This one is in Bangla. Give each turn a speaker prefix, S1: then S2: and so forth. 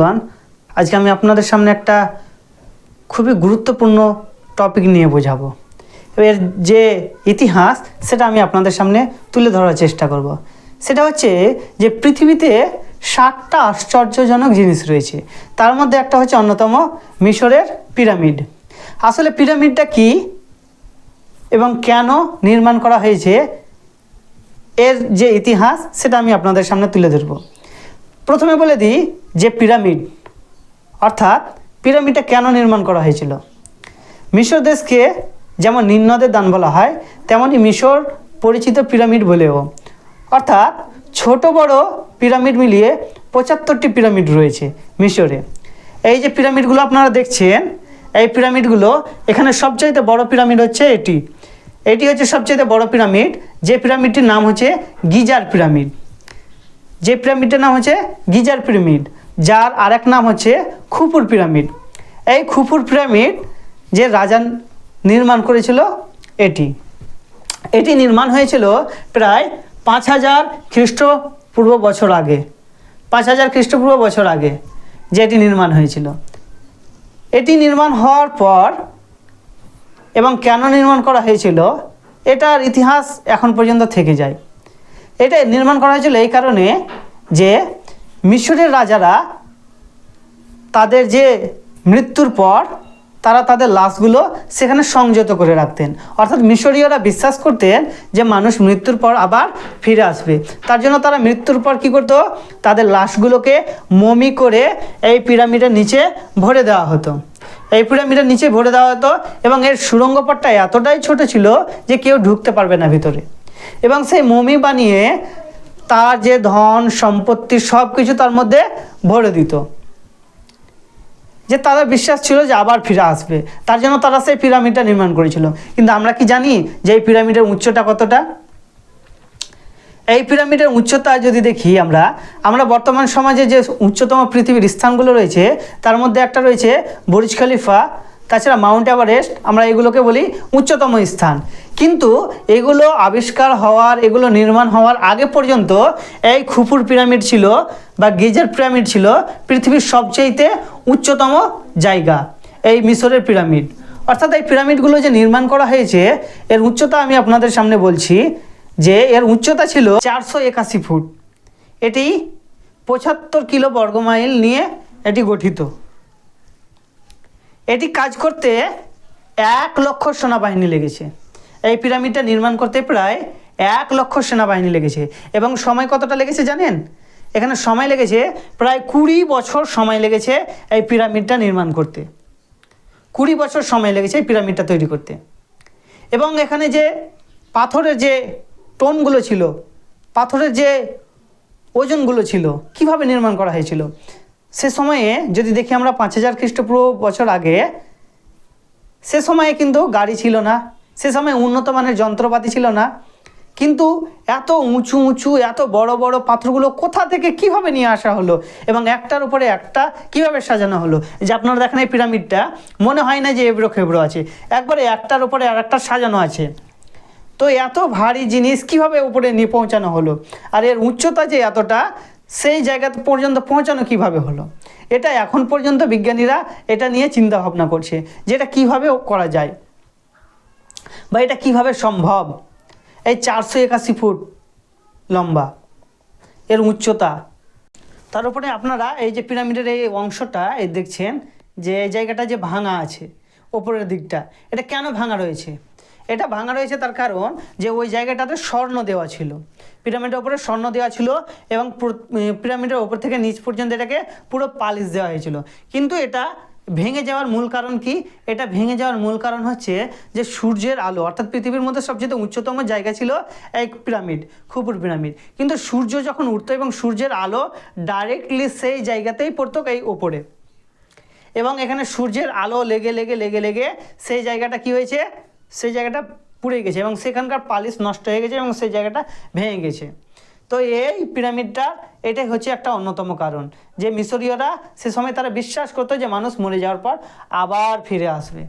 S1: গান আজকে আমি আপনাদের সামনে একটা খুবই গুরুত্বপূর্ণ টপিক নিয়ে বোঝাবো। এর যে ইতিহাস, সেটা আমি আপনাদের সামনে তুলে ধরার চেষ্টা করব। সেটা হচ্ছে যে পৃথিবীতে ষাটটা আশ্চর্যজনক জিনিস রয়েছে। তার মধ্যে একটা হচ্ছে অন্যতম, মিশরের পিরামিড। আসলে পিরামিডটা কি এবং কেন নির্মাণ করা হয়েছে, এর যে ইতিহাস, সেটা আমি আপনাদের সামনে তুলে ধরব। প্রথমে বলে দিই যে পিরামিড, অর্থাৎ পিরামিডটা কেন নির্মাণ করা হয়েছিল? মিশর দেশকে যেমন নিম্নদের দান বলা হয় তেমনই মিশর পরিচিত পিরামিড বলেও। অর্থাৎ ছোট বড় পিরামিড মিলিয়ে পঁচাত্তরটি পিরামিড রয়েছে মিশরে। এই যে পিরামিডগুলো আপনারা দেখছেন, এই পিরামিডগুলো এখানে সবচাইতে বড় পিরামিড হচ্ছে এটি। এটি হচ্ছে সবচাইতে বড় পিরামিড, যে পিরামিডটির নাম হচ্ছে গিজার পিরামিড। যে পিরামিডটার নাম হচ্ছে গিজার পিরামিড। যার আরেক নাম হচ্ছে খুপুর পিরামিড। এই খুপুর পিরামিড যে রাজা নির্মাণ করেছিল, এটি। এটি নির্মাণ হয়েছিল প্রায় পাঁচ হাজার খ্রিস্টপূর্ব বছর আগে। পাঁচ হাজার খ্রিস্টপূর্ব বছর আগে যে এটি নির্মাণ হয়েছিল। এটি নির্মাণ হওয়ার পর এবং কেন নির্মাণ করা হয়েছিল, এটার ইতিহাস এখন পর্যন্ত থেকে যায়। এটা নির্মাণ করা হয়েছিল এই কারণে যে মিশরের রাজারা তাদের যে মৃত্যুর পর তারা তাদের লাশগুলো সেখানে সংযত করে রাখতেন। অর্থাৎ মিশরীয়রা বিশ্বাস করতেন যে মানুষ মৃত্যুর পর আবার ফিরে আসবে। তার জন্য তারা মৃত্যুর পর কী করতো? তাদের লাশগুলোকে মমি করে এই পিরামিডের নিচে ভরে দেওয়া হতো। এই পিরামিডের নিচে ভরে দেওয়া হতো এবং এর সুড়ঙ্গ পথটা এতটাই ছোট ছিল যে কেউ ঢুকতে পারবে না ভিতরে। এবং সেই মমি বানিয়ে তার যে ধন, সম্পত্তি সব কিছু তার মধ্যে ভরে দিত। যে তাদের বিশ্বাস ছিল যে আবার ফিরে আসবে। তার জন্য তারা সেই পিরামিডটা নির্মাণ করেছিল। কিন্তু আমরা কি জানি যে এই পিরামিডের উচ্চতা কতটা? এই পিরামিডের উচ্চতা যদি দেখি আমরা আমরা বর্তমান সমাজে যে উচ্চতম পৃথিবীর স্থানগুলো রয়েছে, তার মধ্যে একটা রয়েছে বুর্জ খলিফা তাছাড়া মাউন্ট এভারেস্ট আমরা এগুলোকে বলি উচ্চতম স্থান। কিন্তু এগুলো আবিষ্কার হওয়ার, এগুলো নির্মাণ হওয়ার আগে পর্যন্ত এই খুপুর পিরামিড ছিল বা গিজার পিরামিড ছিল পৃথিবীর সবচেয়েতে উচ্চতম জায়গা, এই মিশরের পিরামিড। অর্থাৎ এই পিরামিডগুলো যে নির্মাণ করা হয়েছে, এর উচ্চতা আমি আপনাদের সামনে বলছি যে এর উচ্চতা ছিল চারশো একাশি ফুট। এটি পঁচাত্তর কিলো বর্গমাইল নিয়ে এটি গঠিত। এটি কাজ করতে এক লক্ষ সেনাবাহিনী লেগেছে। এই পিরামিডটা নির্মাণ করতে প্রায় এক লক্ষ সেনাবাহিনী লেগেছে। এবং সময় কতটা লেগেছে জানেন? এখানে সময় লেগেছে প্রায় কুড়ি বছর সময় লেগেছে এই পিরামিডটা নির্মাণ করতে। কুড়ি বছর সময় লেগেছে এই পিরামিডটা তৈরি করতে। এবং এখানে যে পাথরের যে টোনগুলো ছিল, পাথরের যে ওজনগুলো ছিল, কীভাবে নির্মাণ করা হয়েছিল সে সময়ে যদি দেখি আমরা পাঁচ হাজার খ্রিস্টপূর্ব বছর আগে, সে সময়ে কিন্তু গাড়ি ছিল না, সে সময় উন্নত মানের যন্ত্রপাতি ছিল না। কিন্তু এত উঁচু উঁচু, এত বড় বড় পাথরগুলো কোথা থেকে কীভাবে নিয়ে আসা হলো? এবং একটার উপরে একটা কীভাবে সাজানো হলো? যে আপনারা দেখেন এই পিরামিডটা, মনে হয় না যে এবড়ো খেবড়ো আছে। একবারে একটার উপরে আর একটা সাজানো আছে। তো এত ভারী জিনিস কীভাবে উপরে নিয়ে পৌঁছানো হলো? আর এর উচ্চতা যে এতটা সেই জায়গা পর্যন্ত পৌঁছানো কীভাবে হলো? এটা এখন পর্যন্ত বিজ্ঞানীরা এটা নিয়ে চিন্তা ভাবনা করছে যে এটা কীভাবে করা যায় বা এটা কীভাবে সম্ভব। এই চারশো একাশি ফুট লম্বা, এর উচ্চতা। তার উপরে আপনারা এই যে পিরামিডের এই অংশটা, এই দেখছেন যে এই জায়গাটা যে ভাঙা আছে, ওপরের দিকটা, এটা কেন ভাঙা রয়েছে? এটা ভাঙা রয়েছে তার কারণ যে ওই জায়গাটাতে স্বর্ণ দেওয়া ছিল। পিরামিডের ওপরে স্বর্ণ দেওয়া ছিল এবং পিরামিডের ওপর থেকে নিচ পর্যন্ত এটাকে পুরো পালিশ দেওয়া হয়েছিল। কিন্তু এটা ভেঙে যাওয়ার মূল কারণ কি? এটা ভেঙে যাওয়ার মূল কারণ হচ্ছে যে সূর্যের আলো, অর্থাৎ পৃথিবীর মধ্যে সবচেয়ে উচ্চতম জায়গা ছিল এক পিরামিড খুপুর পিরামিড। কিন্তু সূর্য যখন উঠতো এবং সূর্যের আলো ডাইরেক্টলি সেই জায়গাতেই পড়তো এই ওপরে। এবং এখানে সূর্যের আলো লেগে লেগে লেগে লেগে, সেই জায়গাটা কি হয়েছে? সেই জায়গাটা পুড়ে গেছে এবং সেখানকার পালিশ নষ্ট হয়ে গেছে এবং সেই জায়গাটা ভেঙে গেছে। তো এই পিরামিডটা, এটাই হচ্ছে একটা অন্যতম কারণ, যে মিশরীয়রা সে সময় তারা বিশ্বাস করতো যে মানুষ মরে যাওয়ার পর আবার ফিরে আসবে।